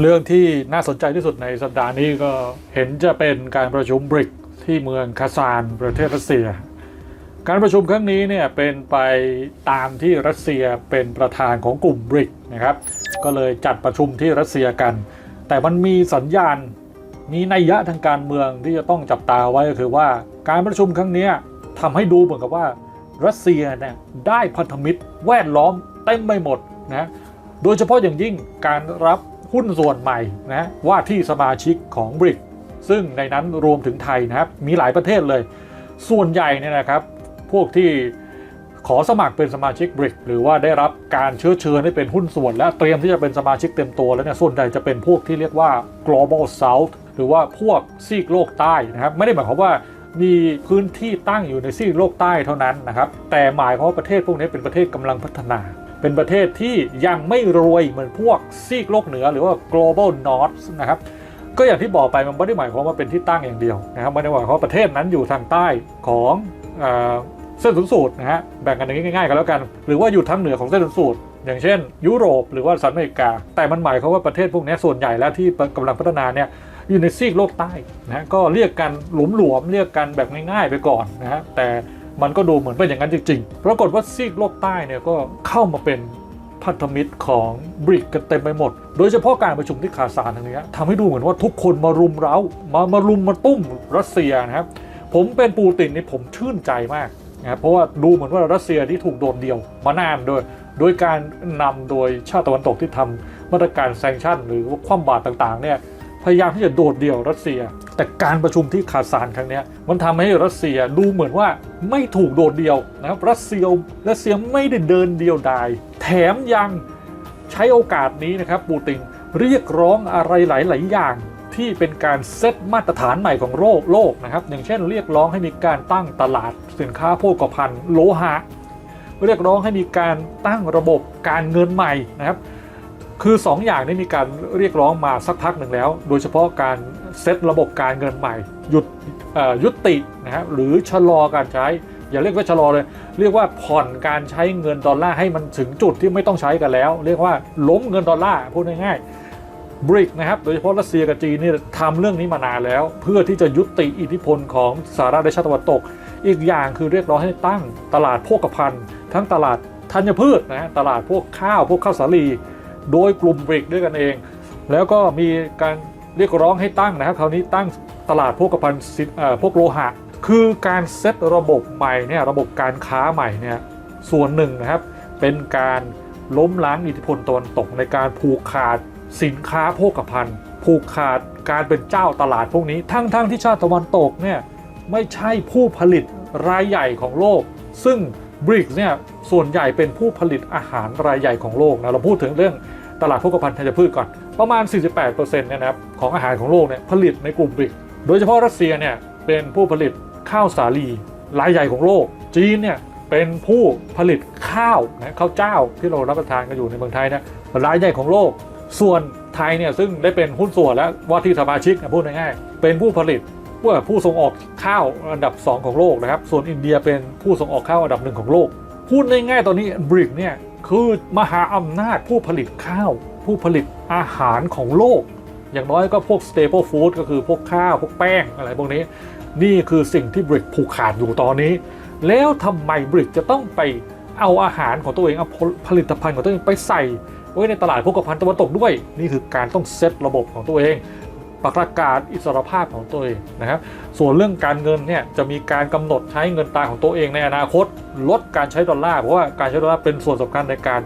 เรื่องที่น่าสนใจที่สุดในสัปดาห์นี้ก็เห็นจะเป็นการประชุมบริกที่เมืองคาซานประเทศรัสเซีย การประชุมครั้งนี้เนี่ยเป็นไปตามที่รัสเซียเป็นประธานของกลุ่มบริกนะครับ ก็เลยจัดประชุมที่รัสเซียกัน แต่มันมีสัญญาณมีนัยยะทางการเมืองที่จะต้องจับตาไว้ก็คือว่าการประชุมครั้งนี้ทำให้ดูเหมือนกับว่ารัสเซียเนี่ยได้พันธมิตรแวดล้อมเต็มไปหมดนะโดยเฉพาะอย่างยิ่งการรับ หุ้นส่วนใหม่นะว่าที่สมาชิกของบริกซึ่งในนั้นรวมถึงไทยนะครับมีหลายประเทศเลย ส่วนใหญ่เนี่ยนะครับ พวกที่ขอสมัครเป็นสมาชิกบริกหรือว่าได้รับการเชื้อเชิญให้เป็นหุ้นส่วน และเตรียมที่จะเป็นสมาชิกเต็มตัวแล้วเนี่ยส่วนใหญ่จะเป็นพวกที่เรียกว่า global south หรือว่าพวกซีกโลกใต้นะครับ ไม่ได้หมายความว่ามีพื้นที่ตั้งอยู่ในซีกโลกใต้เท่านั้นนะครับ แต่หมายความว่าประเทศพวกนี้เป็นประเทศกำลังพัฒนา เป็นประเทศที่ยังไม่รวยเหมือนพวกซีกโลกเหนือหรือว่า global north นะครับก็อย่างที่บอกไปมันไม่ได้หมายความว่าเป็นที่ตั้งอย่างเดียวนะครับไม่ได้หมายความว่าประเทศนั้นอยู่ทางใต้ของเอเส้นศูนย์สูตรนะฮะแบ่งกันอย่างง่ายๆกันแล้วกัน หรือว่าอยู่ทางเหนือของเส้นศูนย์สูตรอย่างเช่น ยุโรปหรือว่าสหรัฐอเมริกา แต่มันหมายความว่าประเทศพวกนี้ส่วนใหญ่แล้วที่กำลังพัฒนาเนี่ยอยู่ในซีกโลกใต้นะก็เรียกกันหลวมๆเรียกกันแบบง่ายๆไปก่อนนะฮะแต่ มันก็ดูเหมือนเป็นอย่างนั้นจริงๆ ปรากฏว่าซีกโลกใต้เนี่ยก็เข้ามาเป็นพันธมิตรของบริกกันเต็มไปหมด โดยเฉพาะการประชุมที่คาซานทางนี้ทำให้ดูเหมือนว่าทุกคนมารุมเร้า มามารุมมาตุ้มรัสเซียนะครับ ผมเป็นปูตินนี่ผมชื่นใจมากนะครับเพราะว่าดูเหมือนว่ารัสเซียที่ถูกโดนเดียวมานานโดยโดยการนำโดยชาติตะวันตกที่ทำมาตรการแซงชั่น หรือว่าคว่ำบาตรต่างๆเนี่ย พยายามที่จะโดดเดี่ยวรัสเซีย แต่การประชุมที่คาซานครั้งนี้มันทำให้รัสเซียดูเหมือนว่าไม่ถูกโดดเดี่ยวนะครับรัสเซียรัสเซียไม่ได้เดินเดียวดายแถมยังใช้โอกาสนี้นะครับปูตินเรียกร้องอะไรหลาย ๆ อย่างที่เป็นการเซตมาตรฐานใหม่ของโลกโลกนะครับ อย่างเช่น เรียกร้องให้มีการตั้งตลาดสินค้าโภคภัณฑ์โลหะ เรียกร้องให้มีการตั้งระบบการเงินใหม่นะครับ คือ2ออย่างนี้มีการเรียกร้องมาสักพักหนึ่งแล้ว โดยเฉพาะการเซตระบบการเงินใหม่ หยุดยุตินะครับหรือชะลอการใช้ อย่าเรียกว่าชะลอเลย เรียกว่าผ่อนการใช้เงินดอลลาร์ให้มันถึงจุดที่ไม่ต้องใช้กันแล้ว เรียกว่าล้มเงินดอลลาร์พูดง่ายๆบริกนะครับโดยเฉพาะรัสเซียกับจีนนี่ทำเรื่องนี้มานานแล้ว เพื่อที่จะยุติอิทธิพลของสหรัฐและชาติตะวันตก อีกอย่างคือเรียกร้องให้ตั้งตลาดโภคภัณฑ์ ทั้งตลาดธัญพืชนะฮะตลาดพวกข้าวพวกข้าวสาลี โดยกลุ่มบริกด้วยกันเอง แล้วก็มีการเรียกร้องให้ตั้งนะครับคราวนี้ตั้งตลาดพวกภัณฑ์สิพวกโลหะ คือการเซตระบบใหม่เนี่ยระบบการค้าใหม่เนี่ยส่วนหนึ่งนะครับ เป็นการล้มล้างอิทธิพลตะวันตกในการผูกขาดสินค้าโภคภัณฑ์ผูกขาดการเป็นเจ้าตลาดพวกนี้ ทั้งๆที่ชาติตะวันตกเนี่ยไม่ใช่ผู้ผลิตรายใหญ่ของโลก ซึ่ง บริกเนี่ยส่วนใหญ่เป็นผู้ผลิตอาหารรายใหญ่ของโลกนะเราพูดถึงเรื่องตลาดโภคภัณฑ์ธัญพืชก่อนประมาณ 48%เนี่ยนะครับของอาหารของโลกเนี่ยผลิตในกลุ่มบริก โดยเฉพาะรัสเซียเนี่ยเป็นผู้ผลิตข้าวสาลีรายใหญ่ของโลก จีนเนี่ยเป็นผู้ผลิตข้าวนะข้าวเจ้าที่เรารับประทานกันอยู่ในเมืองไทยนี่ยรายใหญ่ของโลก ส่วนไทยเนี่ยซึ่งได้เป็นหุ้นส่วนและว่าที่สมาชิกนะพูดง่ายๆเป็นผู้ผลิต ผู้ผู้ส่งออกข้าวอันดับ 2 ของโลกนะครับ ส่วนอินเดียเป็นผู้ส่งออกข้าวอันดับหนึ่งของโลก พูดง่ายๆตอนนี้บริกเนี่ยคือมหาอำนาจผู้ผลิตข้าว ผู้ผลิตอาหารของโลก อย่างน้อยก็พวก staple food ก็คือพวกข้าว พวกแป้งอะไรพวกนี้ นี่คือสิ่งที่บริกผูกขาดอยู่ตอนนี้ แล้วทำไมบริกจะต้องไปเอาอาหารของตัวเองเอาผลิตภัณฑ์ของตัวเองไปใส่ไว้ในตลาดพวกภัณฑ์ตะวันตกด้วย นี่คือการต้องเซตระบบของตัวเอง ประกาศอิสรภาพของตัวเองนะครับ ส่วนเรื่องการเงินเนี่ยจะมีการกำหนดใช้เงินตราของตัวเองในอนาคต ลดการใช้ดอลลาร์เพราะว่าการใช้ดอลลาร์เป็นส่วนสำคัญในการ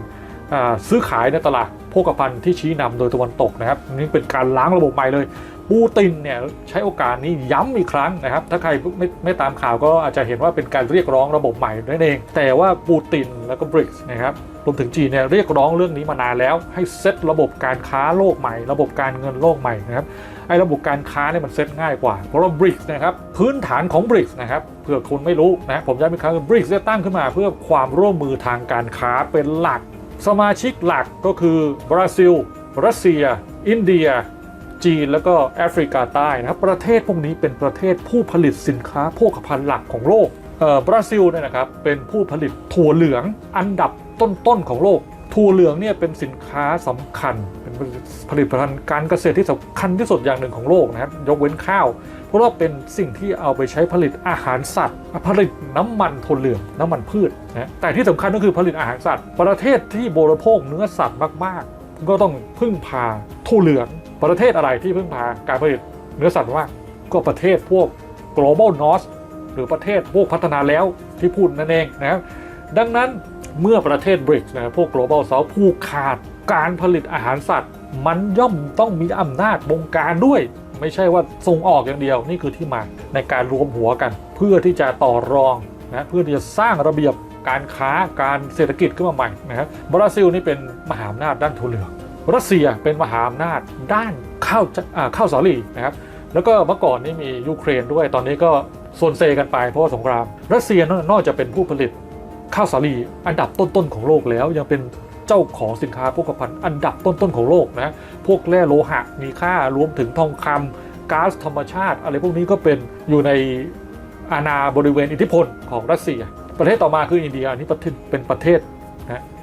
ซื้อขายในตลาดโภคภัณฑ์ที่ชี้นำโดยตะวันตกนะครับนี่เป็นการล้างระบบใหม่เลย ปูตินเนี่ยใช้โอกาสนี้ย้ำอีกครั้งนะครับ ถ้าใครไม่ไม่ตามข่าวก็อาจจะเห็นว่าเป็นการเรียกร้องระบบใหม่นั่นเอง แต่ว่าปูตินแล้วก็บริกส์นะครับรวมถึงจีนเนี่ยเรียกร้องเรื่องนี้มานานแล้วให้เซตระบบการค้าโลกใหม่ ระบบการเงินโลกใหม่นะครับไอ้ระบบการค้าเนี่ยมันเซตง่ายกว่า เพราะว่าบริกส์นะครับพื้นฐานของบริกส์นะครับเผื่อคนไม่รู้นะผมย้ำอีกครั้งบริกส์ได้ตั้งขึ้นมาเพื่อความร่วมมือทางการค้าเป็นหลัก สมาชิกหลักก็คือบราซิล รัสเซีย อินเดีย จีนแล้วก็แอฟริกาใต้นะครับประเทศพวกนี้เป็นประเทศผู้ผลิตสินค้าโภคภัณฑ์หลักของโลกเอ่อบราซิลเนี่ยนะครับเป็นผู้ผลิตถั่วเหลืองอันดับต้นๆของโลก ถั่วเหลืองเนี่ยเป็นสินค้าสำคัญ เป็นผลิตภัณฑ์การเกษตรที่สำคัญที่สุดอย่างหนึ่งของโลกนะครับยกเว้นข้าว เพราะว่าเป็นสิ่งที่เอาไปใช้ผลิตอาหารสัตว์ ผลิตน้ำมันถั่วเหลืองน้ำมันพืชนะแต่ที่สำคัญก็คือผลิตอาหารสัตว์ ประเทศที่บริโภคเนื้อสัตว์มากๆ ก็ต้องพึ่งพาถั่วเหลือง ประเทศอะไรที่พึ่งพาการผลิตเนื้อสัตว์มากก็ประเทศพวก global north หรือประเทศพวกพัฒนาแล้วที่พูดนั่นเองนะครับดังนั้นเมื่อประเทศบริกนะพวก global south ผูกขาดการผลิตอาหารสัตว์ มันย่อมต้องมีอำนาจบงการด้วย ไม่ใช่ว่าส่งออกอย่างเดียวนี่คือที่มาในการรวมหัวกัน เพื่อที่จะต่อรองนะเพื่อที่จะสร้างระเบียบการค้าการเศรษฐกิจขึ้นมาใหม่นะครับบราซิลนี่เป็นมหาอำนาจด้านถั่วเหลือง รัสเซียเป็นมหาอำนาจด้านข้าวข้าวสาลีนะครับแล้วก็เมื่อก่อนนี่มียูเครนด้วยตอนนี้ก็โซนเซกันไปเพราะว่าสงคราม รัสเซียนอกจากเป็นผู้ผลิตข้าวสาลีอันดับต้นๆของโลกแล้วยังเป็นเจ้าของสินค้าโภคภัณฑ์อันดับต้นๆของโลกนะพวกแร่โลหะมีค่ารวมถึงทองคำก๊าซธรรมชาติ อะไรพวกนี้ก็เป็นอยู่ในอาณาบริเวณอิทธิพลของรัสเซีย ประเทศต่อมาคืออินเดียอันนี้เป็นประเทศ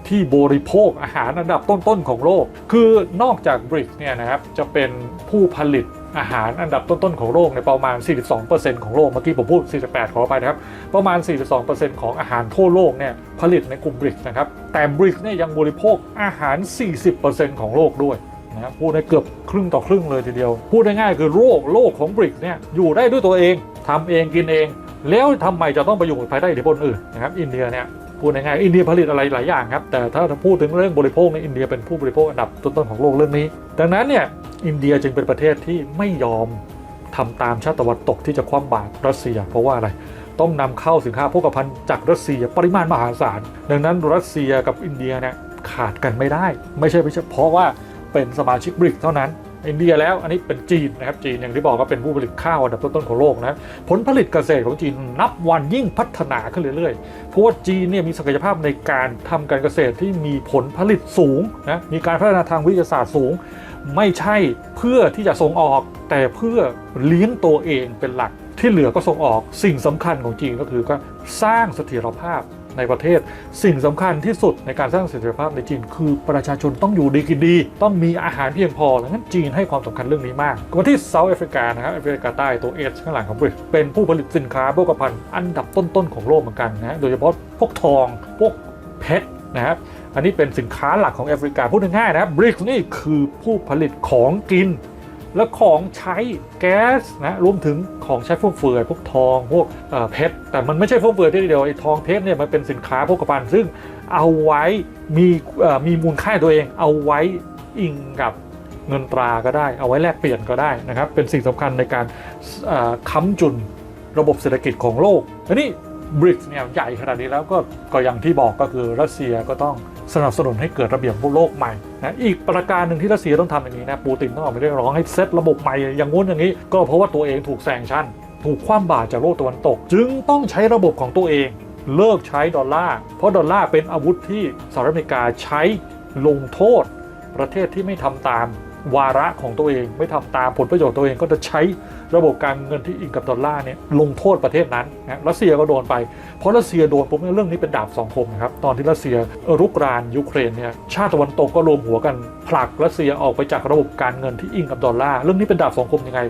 ที่บริโภคอาหารอันดับต้นๆของโลก คือนอกจากบริกเนี่ยนะครับจะเป็นผู้ผลิตอาหารอันดับต้นๆของโลกในประมาณ 42%ของโลก เมื่อกี้ผมพูด 48 ขออภัยนะครับ ประมาณ 42%ของอาหารทั่วโลกเนี่ยผลิตในกลุ่มบริกนะครับ แต่บริกเนี่ยยังบริโภคอาหาร 40%ของโลกด้วยนะครับพูดในเกือบครึ่งต่อครึ่งเลยทีเดียว พูดง่ายๆคือโลกโลกของบริกเนี่ยอยู่ได้ด้วยตัวเองทำเองกินเอง แล้วทำไมจะต้องไปอยู่ภายใต้อิทธิพลอื่นนะครับ อินเดียเนี่ย พูดง่ายๆอินเดียผลิตอะไรหลายอย่างครับ แต่ถ้าพูดถึงเรื่องบริโภคในอินเดียเป็นผู้บริโภคอันดับต้นๆของโลกเรื่องนี้ ดังนั้นเนี่ยอินเดียจึงเป็นประเทศที่ไม่ยอมทำตามชาติตะวันตกที่จะคว่ำบาตรรัสเซีย เพราะว่าอะไรต้องนำเข้าสินค้าโภคภัณฑ์จากรัสเซียปริมาณมหาศาล ดังนั้นรัสเซียกับอินเดียเนี่ยขาดกันไม่ได้ ไม่ใช่เฉพาะว่าเป็นสมาชิกบริกเท่านั้น อินเดียแล้วอันนี้เป็นจีนนะครับจีนอย่างที่บอกก็เป็นผู้ผลิตข้าวอันดับต้นๆของโลกนะผลผลิตเกษตรของจีนนับวันยิ่งพัฒนาขึ้นเรื่อยๆเพราะว่าจีนเนี่ยมีศักยภาพในการทำการเกษตรที่มีผลผลิตสูงนะมีการพัฒนาทางวิทยาศาสตร์สูง ไม่ใช่เพื่อที่จะส่งออก แต่เพื่อเลี้ยงตัวเองเป็นหลักที่เหลือก็ส่งออกสิ่งสำคัญของจีนก็คือก็สร้างเสถียรภาพ ในประเทศ สิ่งสำคัญที่สุดในการสร้างเสถียรภาพในจีน คือประชาชนต้องอยู่ดีกินดี ต้องมีอาหารเพียงพอดังนั้นจีนให้ความสำคัญเรื่องนี้มากมาที่เซาท์แอฟริกานะครับแอฟริกาใต้ตัวเอชข้างหลังของบริตเป็นผู้ผลิตสินค้าโภคภัณฑ์อันดับต้นๆของโลกเหมือนกันนะโดยเฉพาะพวกทองพวกเพชรนะครับอันนี้เป็นสินค้าหลักของแอฟริกาพูดง่ายๆนะครับบริกนี่คือผู้ผลิตของกิน และของใช้แก๊สนะรวมถึงของใช้ฟุ่มเฟือยพวกทองพวกเเพชรแต่มันไม่ใช่ฟุ่มเฟือยที่เดียวไอ้ทองเพชรเนี่ยมันเป็นสินค้าโภคภัณฑ์ซึ่งเอาไว้มีมีมูลค่าตัวเอง เอาไว้อิงกับเงินตราก็ได้ เอาไว้แลกเปลี่ยนก็ได้นะครับ เป็นสิ่งสำคัญในการค้ำจุนระบบเศรษฐกิจของโลกอันนี้บริกเนี่ยใหญ่ขนาดนี้แล้วก็ก็อย่างที่บอกก็คือรัสเซียก็ต้องสนับสนุนให้เกิดระเบียบโลกใหม่ นะอีกประการหนึ่งที่รัสเซียต้องทำอย่างนี้นะปูตินต้องออกมาเรียกร้องให้เซตระบบใหม่อย่างงู้นอย่างนี้ ก็เพราะว่าตัวเองถูกแซงชั่น ถูกคว่ำบาตรจากโลกตะวันตก จึงต้องใช้ระบบของตัวเอง เลิกใช้ดอลลาร์เพราะดอลลาร์เป็นอาวุธที่สหรัฐอเมริกาใช้ลงโทษ ประเทศที่ไม่ทำตาม วาระของตัวเอง ไม่ทำตามผลประโยชน์ตัวเองก็จะใช้ระบบการเงินที่อิงกับดอลลาร์เนี่ยลงโทษประเทศนั้นนะรัสเซียก็โดนไป เพราะรัสเซียโดนปุ๊บเนี่ยเรื่องนี้เป็นดาบสองคมนะครับตอนที่รัสเซียรุกรานยูเครนเนี่ยชาติตะวันตกก็รวมหัวกันผลักรัสเซียออกไปจากระบบการเงินที่อิงกับดอลลาร์เรื่องนี้เป็นดาบสองคมยังไง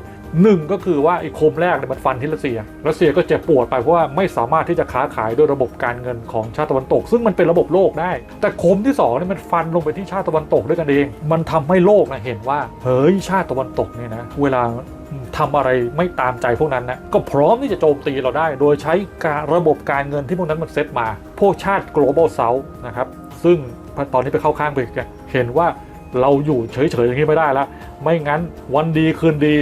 หนึ่งก็คือว่าไอ้คมแรกเนี่ยมันฟันที่รัสเซีย รัสเซียก็เจ็บปวดไปเพราะว่าไม่สามารถที่จะค้าขายด้วยระบบการเงินของชาติตะวันตก ซึ่งมันเป็นระบบโลกได้ แต่คมที่สองเนี่ยมันฟันลงไปที่ชาติตะวันตกด้วยกันเอง มันทำให้โลกนะเห็นว่าเฮ้ยชาติตะวันตกเนี่ยนะเวลาทำอะไรไม่ตามใจพวกนั้นนะก็พร้อมที่จะโจมตีเราได้ โดยใช้การระบบการเงินที่พวกนั้นมันเซตมา พวกชาติ global south นะครับซึ่งตอนนี้ไปเข้าข้างบริกเนี่ยเห็นว่าเราอยู่เฉยๆอย่างนี้ไม่ได้แล้วไม่งั้นวันดีคืนดี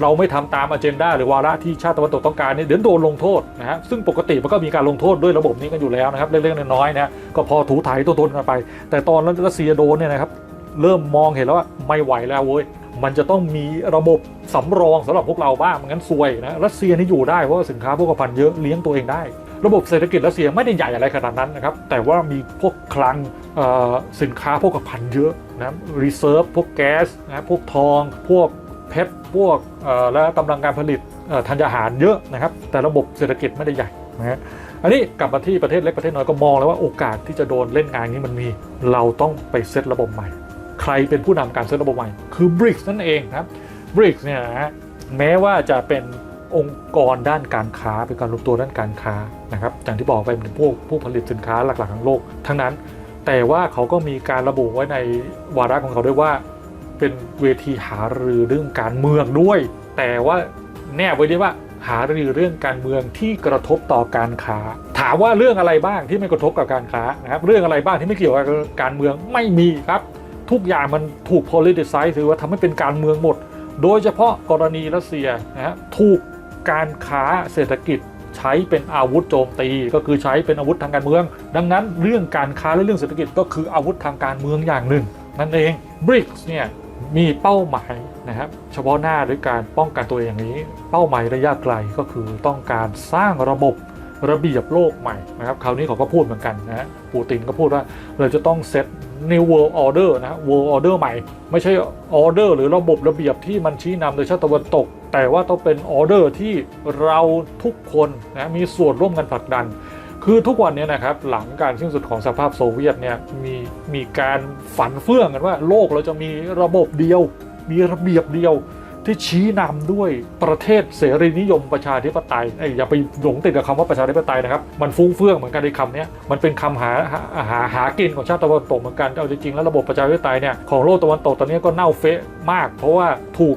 เราไม่ทำตามอเจนดาหรือวาระที่ชาติตะวันตกต้องการเนี่ยเดี๋ยวโดนลงโทษนะฮะซึ่งปกติมันก็มีการลงโทษด้วยระบบนี้กันอยู่แล้วนะครับเล็กๆน้อยๆนะก็พอถูถ่ายตัวตนกันไป แต่ตอนรัสเซียโดนเนี่ยนะครับเริ่มมองเห็นแล้วว่าไม่ไหวแล้วเว้ยมันจะต้องมีระบบสำรองสำหรับพวกเราบ้างไมงั้นซวยนะรัสเซียนี่อยู่ได้เพราะสินค้าพวกภัณฑ์เยอะเลี้ยงตัวเองได้ ระบบเศรษฐกิจรัสเซียไม่ได้ใหญ่อะไรขนาดนั้นนะครับแต่ว่ามีพวกคลังสินค้าพวกภัณฑ์เยอะนะรีเซิร์ฟพวกแก๊สนะพวกทอง พวก เพชรพวกและกำลังการผลิตธัญญาหารเยอะนะครับ แต่ระบบเศรษฐกิจไม่ได้ใหญ่นะฮะอันนี้กลับมาที่ประเทศเล็กประเทศน้อยก็มองแล้วว่าโอกาสที่จะโดนเล่นงานนี้มันมี เราต้องไปเซตระบบใหม่ ใครเป็นผู้นำการเซตระบบใหม่ คือ BRICS นั่นเองครับ BRICS เนี่ยนะฮะแม้ว่าจะเป็นองค์กรด้านการค้าเป็นการรวมตัวด้านการค้านะครับอย่างที่บอกไปเป็นพวกผู้ผลิตสินค้าหลักๆของโลก ทั้งนั้น แต่ว่าเขาก็มีการระบุไว้ในวาระของเขาด้วยว่า เป็นเวทีหารือเรื่องการเมืองด้วย แต่ว่าแนบไว้ด้วยว่าหารือเรื่องการเมืองที่กระทบต่อการค้า ถามว่าเรื่องอะไรบ้างที่ไม่กระทบกับการค้านะครับเรื่องอะไรบ้างที่ไม่เกี่ยวกับการเมืองไม่มีครับ ทุกอย่างมันถูก politicize หรือว่าทำให้เป็นการเมืองหมด โดยเฉพาะกรณีรัสเซียนะฮะถูกการค้าเศรษฐกิจใช้เป็นอาวุธโจมตีก็คือใช้เป็นอาวุธทางการเมือง ดังนั้นเรื่องการค้าและเรื่องเศรษฐกิจก็คืออาวุธทางการเมืองอย่างหนึ่งนั่นเอง BRICS เนี่ย มีเป้าหมายนะครับเฉพาะหน้าด้วยการป้องกันตัวเองอย่างนี้ เป้าหมายระยะไกลก็คือต้องการสร้างระบบระเบียบโลกใหม่นะครับคราวนี้เขาก็พูดเหมือนกันนะฮะปูตินก็พูดว่าเราจะต้องเซต New World Order นะ World Order ใหม่ ไม่ใช่ Order หรือระบบระเบียบที่มันชี้นำโดยชาติตะวันตก แต่ว่าต้องเป็น Order ที่เราทุกคนนะมีส่วนร่วมกันผลักดัน คือทุกวันนี้นะครับหลังการสิ้นสุดของสภาพโซเวียตเนี่ยมีมีการฝันเฟื่องกันว่าโลกเราจะมีระบบเดียว มีระเบียบเดียว ที่ชี้นำด้วยประเทศเสรีนิยมประชาธิปไตยเอ้อย่าไปหลงติดกับคำว่าประชาธิปไตยนะครับ มันฟุ้งเฟื่องเหมือนกันในคำนี้มันเป็นคำหาหาหาหากินของชาติตะวันตกเหมือนกันเอาจริงๆแล้วระบบประชาธิปไตยเนี่ยของโลกตะวันตกตอนนี้ก็เน่าเฟะมาก เพราะว่าถูก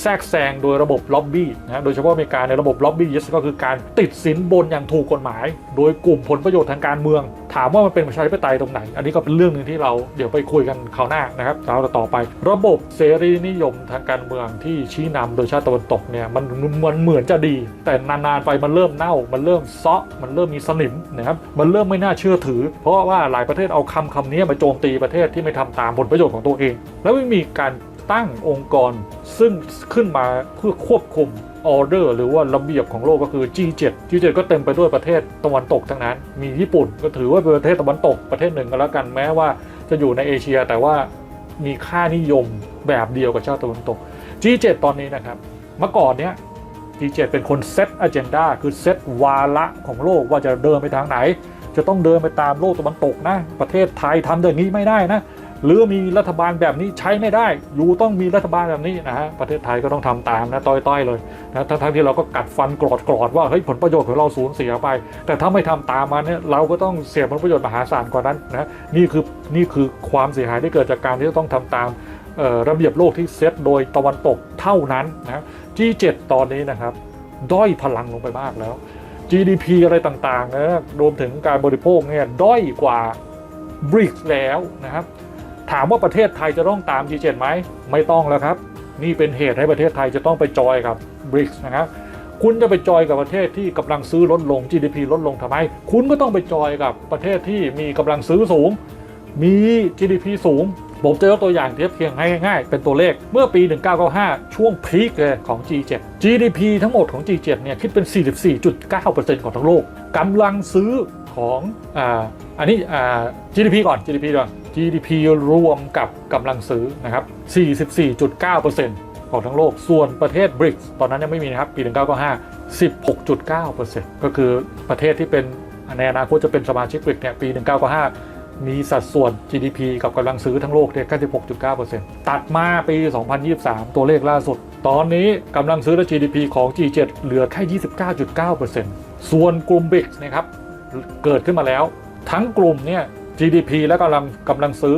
แทรกแซงโดยระบบล็อบบี้นะโดยเฉพาะอเมริกาในระบบล็อบบี้ก็คือการติดสินบนอย่างถูกกฎหมาย โดยกลุ่มผลประโยชน์ทางการเมือง ถามว่ามันเป็นประชาธิปไตยตรงไหน อันนี้ก็เป็นเรื่องหนึ่งที่เราเดี๋ยวไปคุยกันคราวหน้านะครับเราต่อไป ระบบเสรีนิยมทางการเมืองที่ชี้นำโดยชาติตะวันตกเนี่ยมันมันเหมือนจะดี แต่นานๆไปมันเริ่มเน่า มันเริ่มซาะมันเริ่มมีสนิมนะครับมันเริ่มไม่น่าเชื่อถือ เพราะว่าหลายประเทศเอาคำคำนี้มาโจมตีประเทศที่ไม่ทำตามผลประโยชน์ของตัวเอง แล้วไม่มีการ ตั้งองค์กรซึ่งขึ้นมาเพื่อควบคุมออเดอร์หรือว่าระเบียบของโลกก็คือ G7 G7 ก็เต็มไปด้วยประเทศตะวันตกทั้งนั้น มีญี่ปุ่นก็ถือว่าเป็นประเทศตะวันตกประเทศหนึ่งก็แล้วกันแม้ว่าจะอยู่ในเอเชียแต่ว่ามีค่านิยมแบบเดียวกับชาติตะวันตก G7 ตอนนี้นะครับ เมื่อก่อนเนี้ย G7 เป็นคนเซตอ g e n d a คือเซตวาระของโลกว่าจะเดินไปทางไหน จะต้องเดินไปตามโลกตะวันตกนะ ประเทศไทยทำอย่างนี้ไม่ได้นะ หรือมีรัฐบาลแบบนี้ใช้ไม่ได้อยู่ต้องมีรัฐบาลแบบนี้นะฮะประเทศไทยก็ต้องทำตามนะต้อยๆเลยนะทั้งๆที่เราก็กัดฟันกรอดกรอดว่าเฮ้ยผลประโยชน์ของเราสูญเสียไป แต่ถ้าไม่ทำตามมาเนี่ยเราก็ต้องเสียผลประโยชน์มหาศาลกว่านั้นนะนี่คือนี่คือความเสียหายที่เกิดจากการที่ต้องทำตามระเบียบโลกที่เซตโดยตะวันตกเท่านั้นนะ G7 ตอนนี้นะครับ ด้อยพลังลงไปมากแล้ว GDP อะไรต่างๆนะรวมถึงการบริโภคเนี่ยด้อยกว่า BRICS แล้วนะครับ ถามว่าประเทศไทยจะต้องตาม G7 ไหมไม่ต้องแล้วครับ นี่เป็นเหตุให้ประเทศไทยจะต้องไปจอยกับ BRICS นะครับคุณจะไปจอยกับประเทศที่กำลังซื้อลดลง GDP ลดลงทำไม คุณก็ต้องไปจอยกับประเทศที่มีกำลังซื้อสูง มี GDP สูง ผมจะยกตัวอย่างเทียบเคียงให้ง่ายๆ เป็นตัวเลข เมื่อปี 1995 ช่วงพีคเลยของ G7 GDP ทั้งหมดของ G7 เนี่ยคิดเป็น 44.9%ของทั้งโลกกำลังซื้อ ของอ่าอันนี้อ่า GDP ก่อน GDP ก่อน GDP รวมกับกำลังซื้อนะครับ 44.9%ของทั้งโลก ส่วนประเทศ BRICS ตอนนั้นยังไม่มีนะครับ ปี 1995 16.9%ก็คือประเทศที่เป็นในอนาคตจะเป็นสมาชิก BRICS เนี่ยปี 1995 มีสัดส่วน GDP กับกำลั6 9โลกเนี่ยแค่16.9%ตัดมาปี 2023 ตัวเลขล่าสุด ตอนนี้กำลังซื้อและ GDP ของ G7 เหลือแค่ 29.9%ส่วนกลุ่ม BRICS นะครับ เกิดขึ้นมาแล้ว ทั้งกลุ่มเนี่ย GDP และกำลังกำลังซื้อ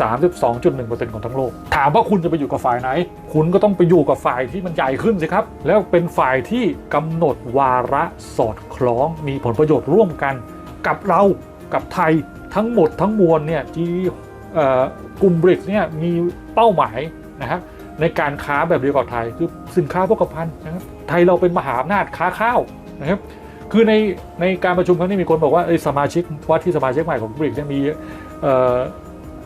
32.1%ของทั้งโลก ถามว่าคุณจะไปอยู่กับฝ่ายไหน คุณก็ต้องไปอยู่กับฝ่ายที่มันใหญ่ขึ้นสิครับ แล้วเป็นฝ่ายที่กำหนดวาระสอดคล้องมีผลประโยชน์ร่วมกัน กับเรากับไทยทั้งหมดทั้งมวลเนี่ยที่กลุ่มบริกเนี่ยมีเป้าหมายนะครับในการค้าแบบเดียวกับไทยคือสินค้าโภคภัณฑ์นะครับไทยเราเป็นมหาอำนาจค้าข้าวนะครับ คือในในการประชุมครั้งนี้มีคนบอกว่าเอ้สมาชิกว่าที่สมาชิกใหม่ของบริกเนี่ยมีเออ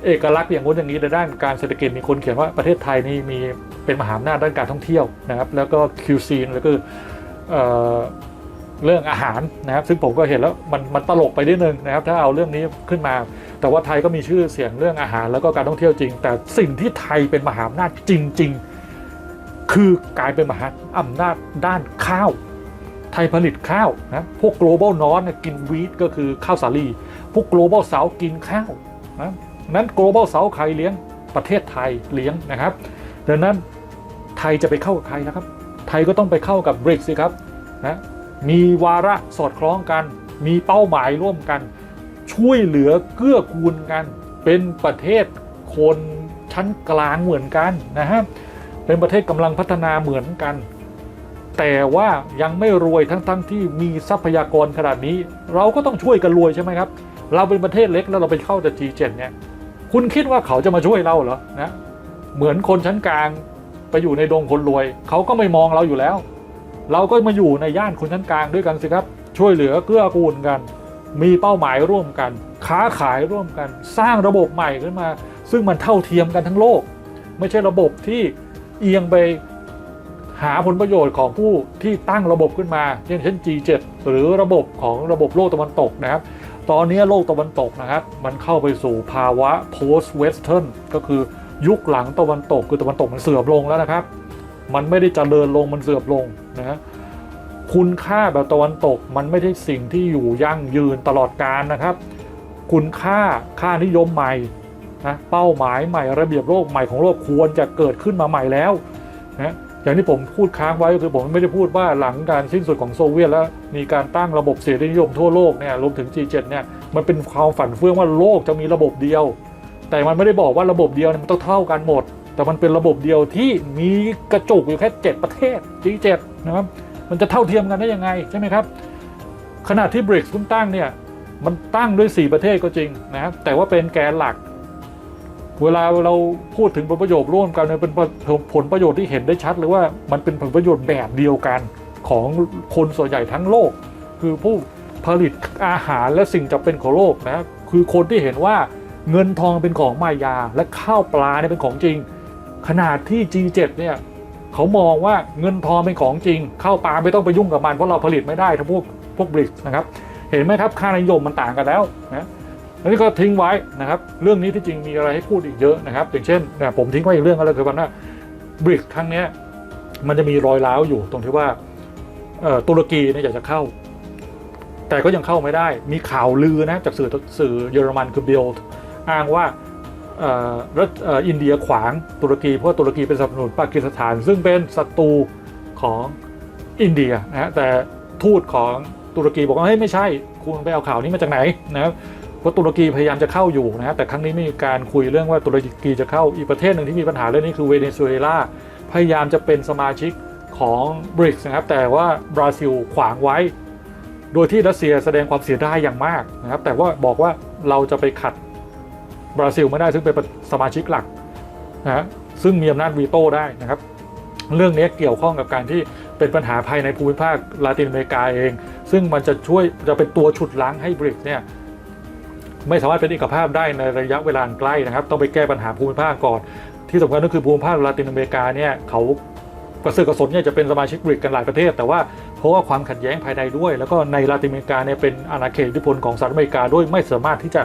เอกลักษณ์อย่างนู้นอย่างนี้ในด้านการเศรษฐกิจมีคนเขียนว่าประเทศไทยนี่มีเป็นมหาอำนาจด้านการท่องเที่ยวนะครับ แล้วก็คิวซีนแล้วก็เรื่องอาหารนะครับ ซึ่งผมก็เห็นแล้วมันมันตลกไปนิดนึงนะครับ ถ้าเอาเรื่องนี้ขึ้นมา แต่ว่าไทยก็มีชื่อเสียงเรื่องอาหารแล้วก็การท่องเที่ยวจริง แต่สิ่งที่ไทยเป็นมหาอำนาจจริง ๆ คือกลายเป็นมหาอำนาจด้านข้าว ทยผลิตข้าวนะ พวก global north เนี่ยกินวีทก็คือข้าวสาลี พวก global south กินข้าวนะนั้น global south ใครเลี้ยงประเทศไทยเลี้ยงนะครับดังนั้นไทยจะไปเข้ากับใครนะครับ ไทยก็ต้องไปเข้ากับบริกสิครับนะมีวาระสอดคล้องกัน มีเป้าหมายร่วมกัน ช่วยเหลือเกื้อกูลกัน เป็นประเทศคนชั้นกลางเหมือนกันนะฮะเป็นประเทศกำลังพัฒนาเหมือนกัน แต่ว่ายังไม่รวยทั้งๆทที่มีทรัพยากรขนาดนี้ เราก็ต้องช่วยกันรวยใช่ไหมครับ เราเป็นประเทศเล็กแล้วเราไปเข้าแต่ G7 เนี่ยคุณคิดว่าเขาจะมาช่วยเราเหรอนะเหมือนคนชั้นกลางไปอยู่ในดงคนรวย เขาก็ไม่มองเราอยู่แล้ว เราก็มาอยู่ในย่านคนชั้นกลางด้วยกันสิครับ ช่วยเหลือเกื้อกูลกัน มีเป้าหมายร่วมกัน ค้าขายร่วมกัน สร้างระบบใหม่ขึ้นมา ซึ่งมันเท่าเทียมกันทั้งโลก ไม่ใช่ระบบที่เอียงไป หาผลประโยชน์ของผู้ที่ตั้งระบบขึ้นมาอย่างเช่น G7 หรือระบบของระบบโลกตะวันตกนะครับ ตอนนี้โลกตะวันตกนะครับ มันเข้าไปสู่ภาวะ post western ก็คือยุคหลังตะวันตกคือตะวันตกมันเสื่อมลงแล้วนะครับ มันไม่ได้เจริญลงมันเสื่อมลงนะฮะคุณค่าแบบตะวันตกมันไม่ใช่สิ่งที่อยู่ยั่งยืนตลอดกาลนะครับ คุณค่าค่านิยมใหม่นะเป้าหมายใหม่ระเบียบโลกใหม่ของโลกควรจะเกิดขึ้นมาใหม่แล้วนะ อย่างที่ผมพูดค้างไว้ก็คือผมไม่ได้พูดว่าหลังการสิ้นสุดของโซเวียตแล้วมีการตั้งระบบเสรีนิยมทั่วโลกเนี่ยรวมถึง G7 เนี่ยมันเป็นความฝันเฟื่องว่าโลกจะมีระบบเดียว แต่มันไม่ได้บอกว่าระบบเดียวเนี่ยมันต้องเท่ากันหมด แต่มันเป็นระบบเดียวที่มีกระจุกอยู่แค่ 7 ประเทศ G7 นะครับมันจะเท่าเทียมกันได้ยังไงใช่ไหมครับขณะที่ BRICS คุณตั้งเนี่ยมันตั้งด้วย 4 ประเทศก็จริงนะครับแต่ว่าเป็นแกนหลัก เวลาเราพูดถึงผลประโยชน์ร่วมกันเนี่ยเป็นผลประโยชน์ที่เห็นได้ชัดเลยว่ามันเป็นผลประโยชน์แบบเดียวกันของคนส่วนใหญ่ทั้งโลก คือผู้ผลิตอาหารและสิ่งจำเป็นของโลกนะครับคือคนที่เห็นว่าเงินทองเป็นของมายา และข้าวปลาเนี่ยเป็นของจริง ขนาดที่ G7 เนี่ยเขามองว่าเงินทองเป็นของจริงข้าวปลาไม่ต้องไปยุ่งกับมันเพราะเราผลิตไม่ได้ทั้งพวกพวกบริกนะครับ เห็นไหมครับค่านิยมมันต่างกันแล้วนะ อันนี้ก็ทิ้งไว้นะครับ เรื่องนี้ที่จริงมีอะไรให้พูดอีกเยอะนะครับ อย่างเช่นเนี่ยผมทิ้งไว้อีกเรื่องก็แล้วคือว่าบริกครั้งนี้มันจะมีรอยร้าวอยู่ตรงที่ว่าตุรกีเนี่ยอยากจะเข้า แต่ก็ยังเข้าไม่ได้ มีข่าวลือนะจากสื่อสื่อเยอรมันคือเบลอ้างว่ารัฐอ,อ,อินเดียขวางตุรกีเพราะตุรกีเป็นสนับสนุนปากีสถาน ซึ่งเป็นศัตรูของอินเดียนะฮะแต่ทูตของตุรกีบอกว่าเฮ้ยไม่ใช่ คุณไปเอาข่าวนี้มาจากไหนนะครับ ราะตุรกีพยายามจะเข้าอยู่นะฮะแต่ครั้งนี้มีการคุยเรื่องว่าตุรกีจะเข้าอีกประเทศหนึ่งที่มีปัญหาเรื่องนี้คือเวเนซุเอลาพยายามจะเป็นสมาชิกของบริกนะครับแต่ว่าบราซิลขวางไว้ โดยที่รัสเซียแสดงความเสียดายอย่างมากนะครับแต่ว่าบอกว่าเราจะไปขัดบราซิลไม่ได้ซึ่งเป็นสมาชิกหลักนะฮะซึ่งมีอำนาจวีโต้ได้นะครับ เรื่องนี้เกี่ยวข้องกับการที่เป็นปัญหาภายในภูมิภาคลาตินอเมริกาเอง ซึ่งมันจะช่วยจะเป็นตัวฉุดล้างให้บริกเนี่ย ไม่สามารถเป็นเอกภาพได้ในระยะเวลาใกล้นะครับ ต้องไปแก้ปัญหาภูมิภาคก่อน ที่สำคัญก็คือภูมิภาคลาตินอเมริกาเนี่ยเขากระสือกระสนเนี่ยจะเป็นสมาชิกบริกกันหลายประเทศ แต่ว่าเพราะว่าความขัดแย้งภายในด้วย แล้วก็ในลาตินอเมริกาเนี่ยเป็นอาณาเขตอิทธิพลของสหรัฐอเมริกาด้วยไม่สามารถที่จะ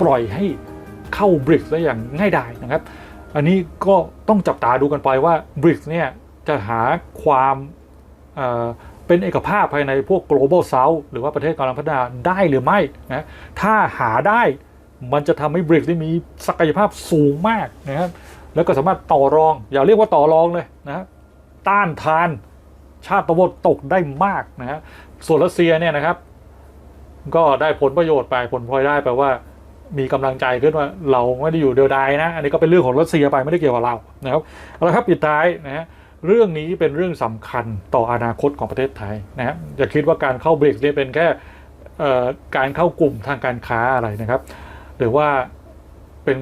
ปล่อยให้เข้าบริกได้อย่างง่ายดายนะครับ อันนี้ก็ต้องจับตาดูกันไปว่าบริกเนี่ยจะหาความ เป็นเอกภาพภายในพวก global south หรือว่าประเทศกำลังพัฒนาได้หรือไม่นะถ้าหาได้มันจะทำให้บริกได้มีศักยภาพสูงมากนะครับแล้วก็สามารถต่อรอง อย่าเรียกว่าต่อรองเลยนะต้านทานชาติตะวันตกได้มากนะฮะส่วนรัสเซียเนี่ยนะครับ ก็ได้ผลประโยชน์ไปผลพลอยได้แปลว่ามีกำลังใจขึ้นว่าเราไม่ได้อยู่เดียวดายนะ อันนี้ก็เป็นเรื่องของรัสเซียไปไม่ได้เกี่ยวกับเรานะครับเอาละครับปิดท้ายนะฮะ เรื่องนี้เป็นเรื่องสำคัญต่ออนาคตของประเทศไทยนะฮะอย่าคิดว่าการเข้าเบรกนี่เป็นแค่การเข้ากลุ่มทางการค้าอะไรนะครับ หรือว่าเป็น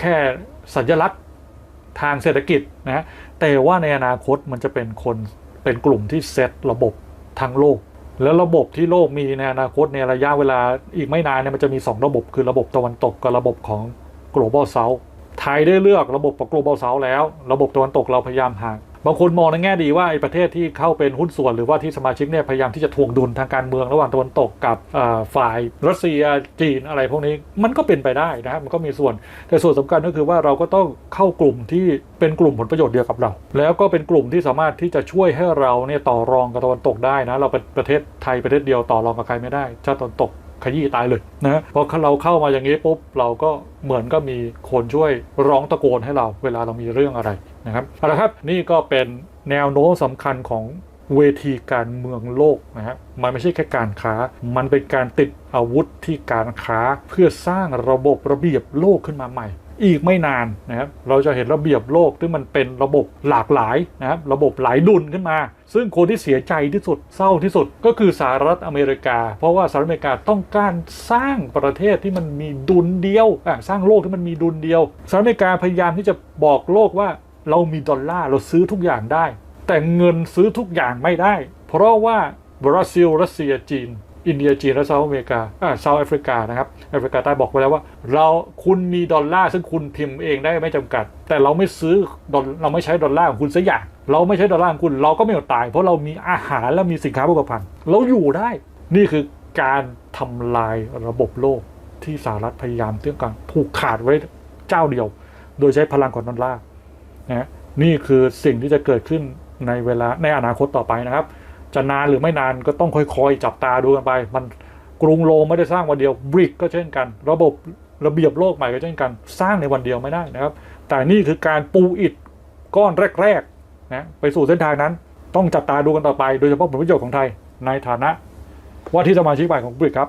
แค่สัญลักษณ์ทางเศรษฐกิจนะฮะแต่ว่าในอนาคตมันจะเป็นคนเป็นกลุ่มที่เซตระบบทั้งโลก แล้วระบบที่โลกมีในอนาคตในระยะเวลาอีกไม่นานเนี่ยมันจะมี 2 ระบบคือระบบตะวันตกกับระบบของ global south ไทยได้เลือกระบบของ global south แล้ว ระบบตะวันตกเราพยายามห่างบางคนมองในแง่ดีว่าไอ้ประเทศที่เข้าเป็นหุ้นส่วนหรือว่าที่สมาชิกเนี่ยพยายามที่จะทวงดุลทางการเมืองระหว่างตะวันตกกับฝ่ายรัสเซียจีนอะไรพวกนี้มันก็เป็นไปได้นะครับมันก็มีส่วน แต่ส่วนสำคัญก็คือว่าเราก็ต้องเข้ากลุ่มที่เป็นกลุ่มผลประโยชน์เดียวกับเรา แล้วก็เป็นกลุ่มที่สามารถที่จะช่วยให้เราเนี่ยต่อรองกับตะวันตกได้นะเราเป็นประเทศไทยประเทศเดียวต่อรองกับใครไม่ได้ชาติตะวันตก ขยี้ตายเลยนะพอเราเข้ามาอย่างนี้ปุ๊บเราก็เหมือนก็มีคนช่วยร้องตะโกนให้เราเวลาเรามีเรื่องอะไรนะครับเอาละครับนี่ก็เป็นแนวโน้มสำคัญของเวทีการเมืองโลกนะฮะมันไม่ใช่แค่การค้า มันเป็นการติดอาวุธที่การค้าเพื่อสร้างระบบระเบียบโลกขึ้นมาใหม่ อีกไม่นานนะครับเราจะเห็นระเบียบโลกที่มันเป็นระบบหลากหลายนะครับระบบหลายดุลขึ้นมา ซึ่งคนที่เสียใจที่สุดเศร้าที่สุดก็คือสหรัฐอเมริกา เพราะว่าสหรัฐอเมริกาต้องการสร้างประเทศที่มันมีดุลเดียวสร้างโลกที่มันมีดุลเดียวสหรัฐอเมริกาพยายามที่จะบอกโลกว่าเรามีดอลลาร์เราซื้อทุกอย่างได้ แต่เงินซื้อทุกอย่างไม่ได้ เพราะว่าบราซิลรัสเซียจีน อินเดียจีนและเซาท์อเมริกาอ่าเซาท์แอฟริกานะครับแอฟริกาใต้บอกไปแล้วว่า เราคุณมีดอลลาร์ซึ่งคุณพิมพ์เองได้ไม่จำกัด แต่เราไม่ซื้อดอลเราไม่ใช้ดอลลาร์ของคุณสักอย่างเราไม่ใช้ดอลลาร์ของคุณเราก็ไม่อดตาย เพราะเรามีอาหารและมีสินค้าโภคภัณฑ์เราอยู่ได้ นี่คือการทำลายระบบโลกที่สหรัฐพยายามเรื่องการผูกขาดไว้เจ้าเดียว โดยใช้พลังของดอลลาร์นะนี่คือสิ่งที่จะเกิดขึ้นในเวลาในอนาคตต่อไปนะครับ จะนานหรือไม่นานก็ต้องค่อยๆ จับตาดูกันไป มันกรุงโรมไม่ได้สร้างวันเดียวบริกก็เช่นกัน ระบบระเบียบโลกใหม่ก็เช่นกัน สร้างในวันเดียวไม่ได้นะครับ แต่นี่คือการปูอิฐก้อนแรกๆนะไปสู่เส้นทางนั้น ต้องจับตาดูกันต่อไป โดยเฉพาะผลประโยชน์ของไทยในฐานะ ว่าที่สมาชิกใหม่ของบริกครับ